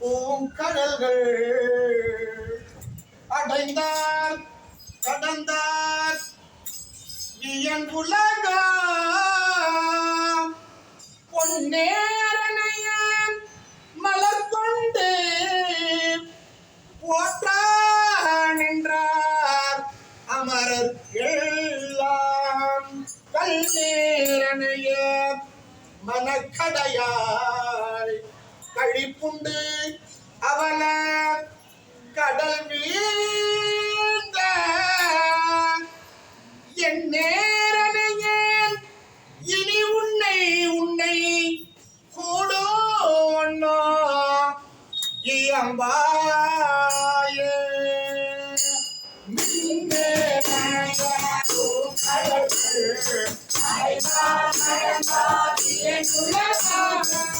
பூங்கடல்கள் அடைந்தார் கடந்தார். இயங்குலகம் பொன்னேரனைய மலர் கொண்டு போற்றா நின்றார். அமரர் எல்லாம் கல்நேரனைய மனக்கடையார். அழிப்புண்டு. அவல கடல் வீழ்ந்த என் நேரனையே இனி உன்னை உன்னை கூடோ இயம்பாயே I love, I love, I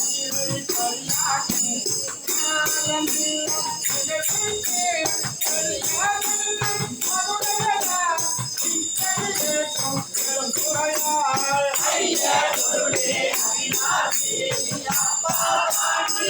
ஐயா குருடே அபிநாசி அப்பா பாட்டி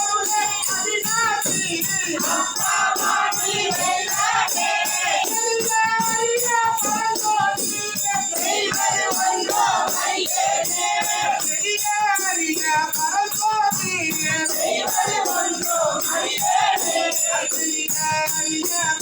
Yeah.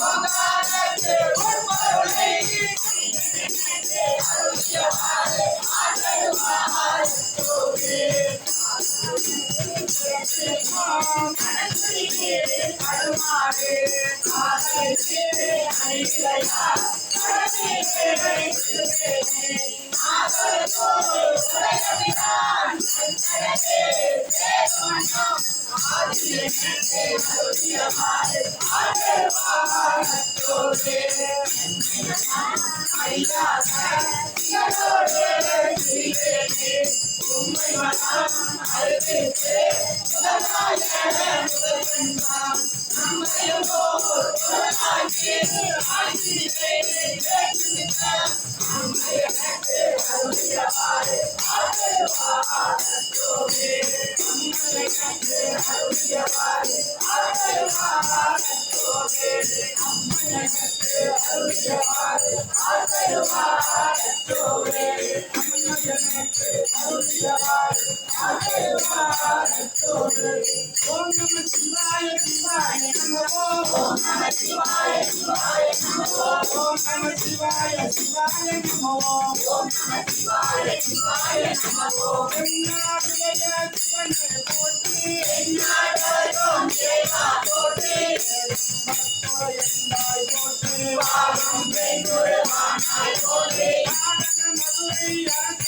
ஒன்னோ உண்மை மனம் நம சிவாய முதல் நமோ ஓம் நம சிவாய சிவாய நமோ ஓம் நம சிவாய சிவாய நமோ ஓம் நம சிவாய சிவாய நமோ என்னாடுடைய சிவனை போற்றி என்னாடும் தேவா போற்றி பக்தோயந்தாய் போற்றி வாகம் வெங்குருவானாய் போற்றி ஆனந்த மதுரை அரசு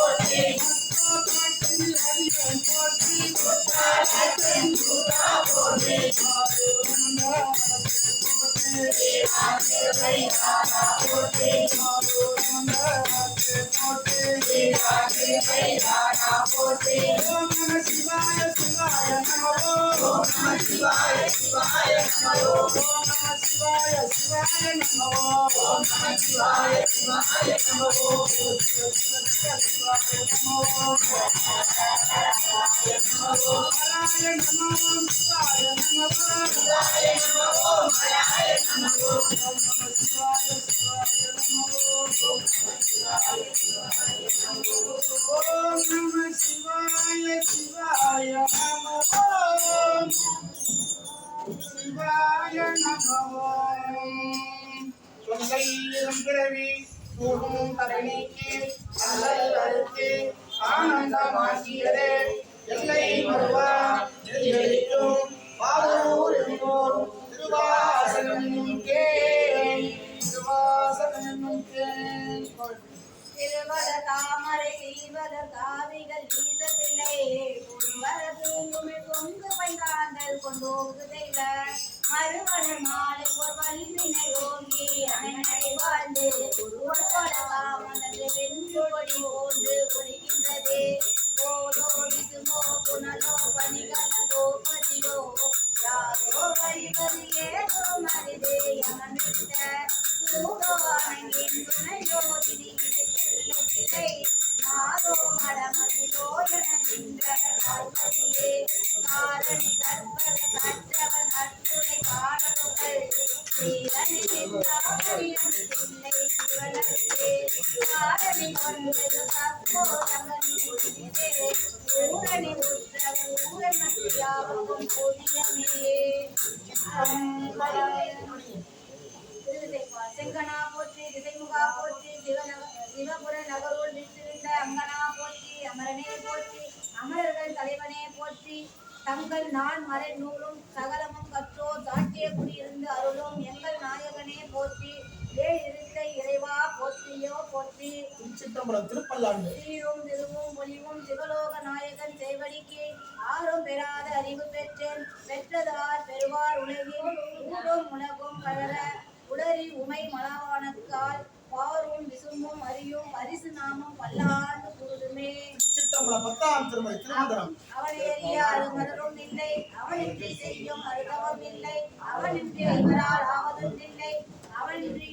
போற்றி போற்றி கைலாடா போற்றி ஓம் நம சிவாய சிவாய நமோ ஓம் நம சிவாய சிவாய நமோ ஓம் நம சிவாய சிவாய நமோ ஓம் நம சிவாய சிவாய நமோ சிவாய நமோ சிவாய நமோ சிவாய நமோ மலாய நமோ சிவாய சிவாய நமோ ஓம் நம சிவாய சிவாய நமோ சிவாய நமோ தொல்லை பிறவி தூகும் தரணிக்கு அல்லல் அறுத்து ஆனந்தமாக்கியதே எல்லை மறுவா எதிரிக்கும் திருவாசனம் கே திருவாசனம் கே திருவத தாமரை செய்வத காவிகள் வீசத்தில்லை தூங்குமே கொங்கு பைகாந்தல் கொண்டோகு தெய்வ மறுவனர் மாலை ஒரு வல்வினை ஓங்கி அண்ணனை வாழ்ந்து குருவன் காமனது வென்று போன்று ஒளிகின்றது போதோ விசுமோ புனலோ பனிகலதோ செங்கனா போற்றி திசைமுகா போற்றி சிவநக சிவபுர அங்கனா போற்றி அமரனே போற்றி அமரர்கள் தலைவனே போற்றி தங்கள் நான் மறை நூலும் சகலமும் கற்றோ சாட்சிய குடியிருந்து அருளும் எங்கள் நாயகனே போற்றி வேல் இருந்த இறைவா போற்றியோ போற்றி திருப்பல்லாண்டு. சிவலோக நாயகன் செய்வடிக்கு ஆரும் பெறாத அறிவு பெற்றேன். பெற்றதார் பெறுவார் உலகில் ஊடும் உலகும் கழற உளறி உமை மலாவானக்கால் பாரும் விசும்பும் அறியும் பரிசு நாமம் பல்லாண்டு கூடுமே அவனை அறியாறு மலரும் இல்லை. அவனின்றி செய்யும் அருகவம் இல்லை. அவனின்றி இவரால் ஆவதும் இல்லை. அவனின்றி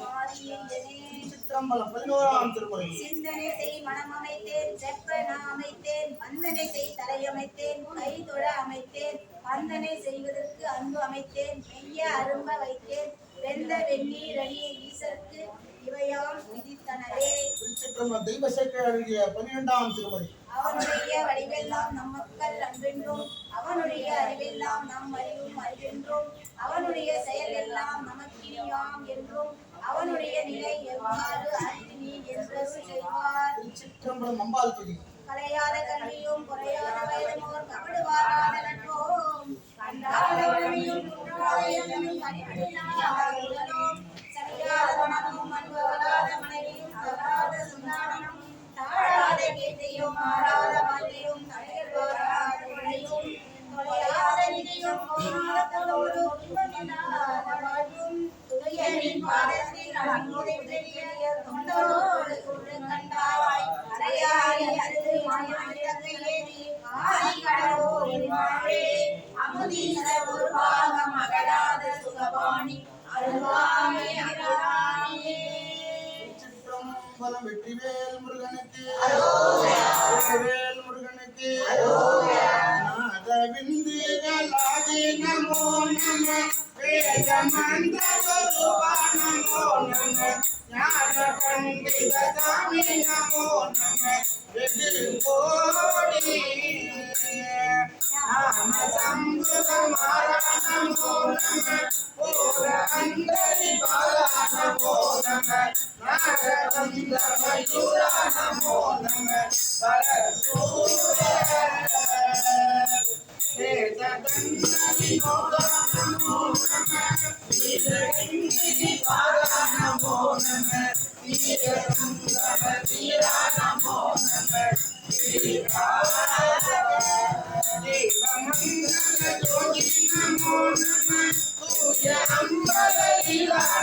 மாறியேனே திருச்சிற்றம்பலம் பதினோராம் திருமுறை. சிந்தனை செய் மனம் அமைத்தேன் செப்ப நான் அமைத்தேன் வந்தனை செய் தலையமைத்தேன் கை தொழ அமைத்தேன் வந்தனை செய்வதற்கு அன்பு அமைத்தேன் மெய்ய அரும்ப வைத்தேன் வெந்த வெந்நீர் அணிய ஈசற்கு இவையாம் விதித்தனவே. திருச்சிற்றம்பலம் தெய்வ சேர்க்கை அழகிய பன்னிரெண்டாம் திருமுறை. அவனுடைய வடிவெல்லாம் நம் மக்கள் அன்பென்றும் அவனுடைய அறிவெல்லாம் நம் அறிவும் அறிவென்றும். அவனுடைய செயல் எல்லாம் நமக்கினியாம் என்றும். அவனுடைய நிலை எவ்வாறு அறிவினி என்று செய்வார் திருச்சிற்றம்பலம் அம்பாள் துதி கலையாத கல்வியும் குறையாத வயதுமோர் கபடுவாராத நட்போம் கண்டாத குன்றாத எண்ணமும் உடலும் சரியாத மனமும் அன்பு வராத மனைவியும் தவறாத சுந்தானமும் தாழாத கீர்த்தியும் மாறாத வாழ்க்கையும் தடைகள் வராத தொலையாத நிதியும் போராட்டத்தோடு துன்பமில்லாத வாழ்வும் துயரின் பாதத்தில் കണ്ണുടെ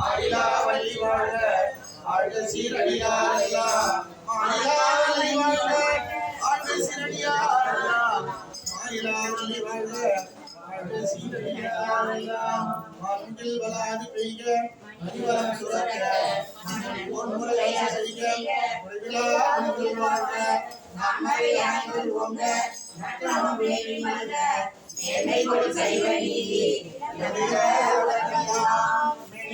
ஆயிலா வள்ளி வாழ்க ஆழ்க சீரடியார் எல்லாம் ஆயிலா வள்ளி வாழ்க ஆழ்க சீரடியார் எல்லாம் ஆயிலா வள்ளி வாழ்க ஆழ்க சீரடியார் எல்லாம் வாழ்வில் வளாது பெய்க அறிவலம் சுரக்க. பொன்முறையை செய்க உலகிலா அன்பு வாழ்க. நம்மை அன்பு ஓங்க நற்றமும் விளைவி மல்க என்னை கொடு சைவ நீதி